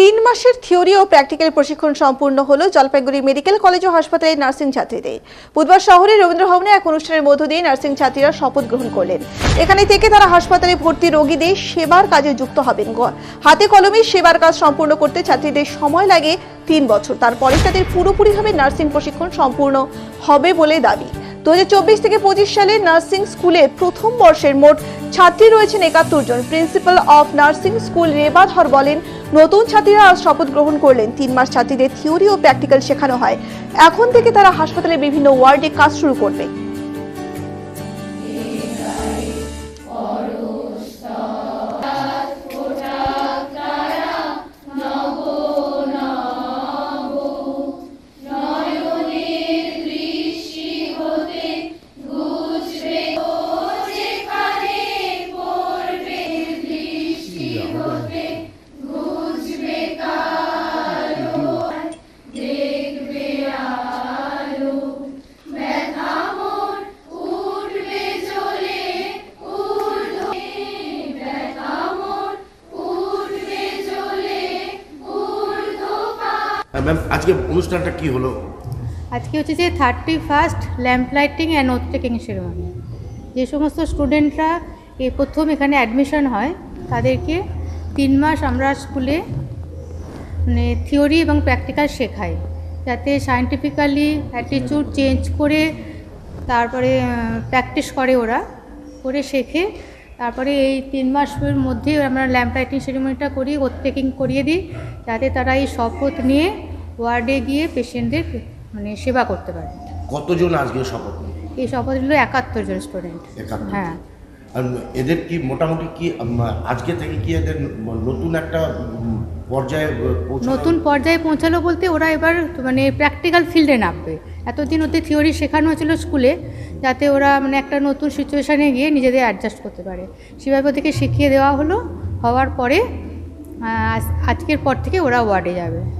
তিন মাসের থিওরি ও প্র্যাকটিক্যাল প্রশিক্ষণ সম্পূর্ণ হলো জলপাইগুড়ি মেডিকেল কলেজ ও হাসপাতালের নার্সিং ছাত্রীদের। বুধবার শহরে রবীন্দ্র ভবনে এক অনুষ্ঠানের মধ্য দিয়ে নার্সিং ছাত্রীরা শপথ গ্রহণ করলেন। এখানে থেকে তারা হাসপাতালে ভর্তি রোগীদের সেবার কাজে যুক্ত হবেন। হাতে কলমে সেবার কাজ সম্পূর্ণ করতে ছাত্রীদের সময় লাগে তিন বছর। তারপরে তাদের পুরোপুরিভাবে নার্সিং প্রশিক্ষণ সম্পূর্ণ হবে বলে দাবি। দু হাজার চব্বিশ থেকে পঁচিশ সালে নার্সিং স্কুলে প্রথম বর্ষের মোট ছাত্রী রয়েছেন একাত্তর জন। Principal of nursing school Reba Dhar বলেন, নতুন ছাত্রীরা আজ শপথ গ্রহণ করলেন। তিন মাস ছাত্রীদের থিওরি ও প্র্যাকটিক্যাল শেখানো হয়। এখন থেকে তারা হাসপাতালে বিভিন্ন ওয়ার্ডে কাজ শুরু করবে। ম্যাম আজকে অনুষ্ঠানটা কি হলো? আজকে হচ্ছে যে thirty first lamp lighting and oath taking ceremony যে সমস্ত স্টুডেন্টরা এই প্রথম এখানে অ্যাডমিশন হয়, তাদেরকে তিন মাস আমরা স্কুলে মানে থিওরি এবং প্র্যাকটিক্যাল শেখাই। যাতে সায়েন্টিফিক্যালি অ্যাটিটিউড চেঞ্জ করে, তারপরে প্র্যাকটিস করে ওরা, করে শেখে। তারপরে এই তিন মাসের মধ্যে আমরা ল্যাম্প লাইটিং সেরেমনিটা করি ওথ টেকিং করিয়ে দিই। যাতে তারা এই শপথ নিয়ে ওয়ার্ডে গিয়ে পেশেন্টদের মানে সেবা করতে পারে। কতজন আজকে শপথ নিল? এই শপথ নিল একাত্তর জন স্টুডেন্ট। হ্যাঁ। আর এদের কি মোটামুটি কি আজকে থেকে কি এদের নতুন একটা পর্যায়ে নতুন পর্যায়ে পৌঁছালো বলতে ওরা এবার মানে প্র্যাকটিক্যাল ফিল্ডে নামবে। এতদিন ওদের থিওরি শেখানো হয়েছিল স্কুলে যাতে ওরা মানে একটা নতুন সিচুয়েশানে গিয়ে নিজেদের অ্যাডজাস্ট করতে পারে। সেভাবে ওদেরকে শিখিয়ে দেওয়া হলো। হওয়ার পরে আজ- আজকের পর থেকে ওরা ওয়ার্ডে যাবে।